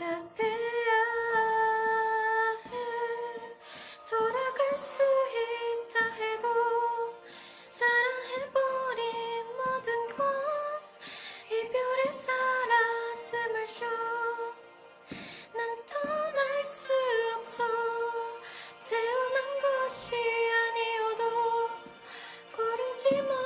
어차피야 돌아갈 수 있다 해도 사랑해버린 모든 건 이별에 살았음을 쉬난 떠날 수 없어. 태어난 것이 아니어도 고르지 못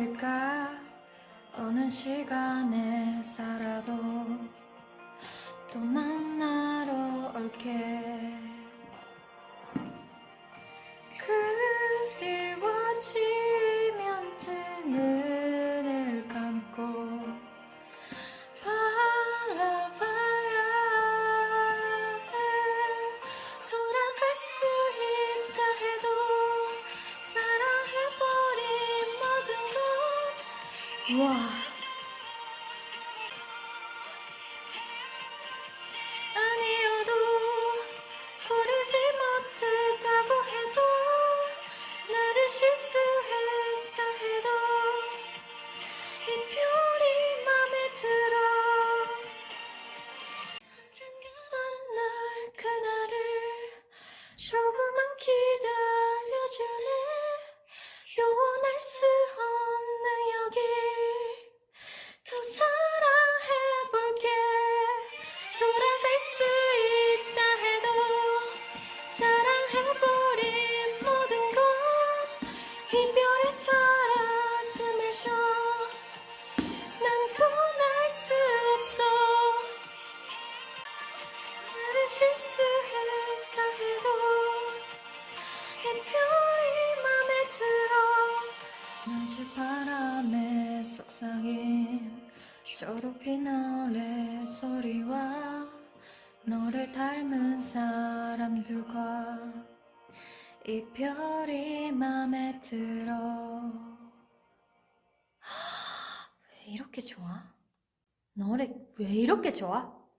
뭐일까? 어느 시간에 살아도 또 것 와. 아니어도 고르지 못했다고 해도 나를 실수했 이별에 살았음을 쉬난 떠날 수 없어. 나를 실수했다 해도 이별이 맘에 들어. 낮을 바람에 속삭임 졸업이 노래 소리와 너를 닮은 사람들과 이별이 맘에 들어 왜 이렇게 좋아? 노래 왜 이렇게 좋아?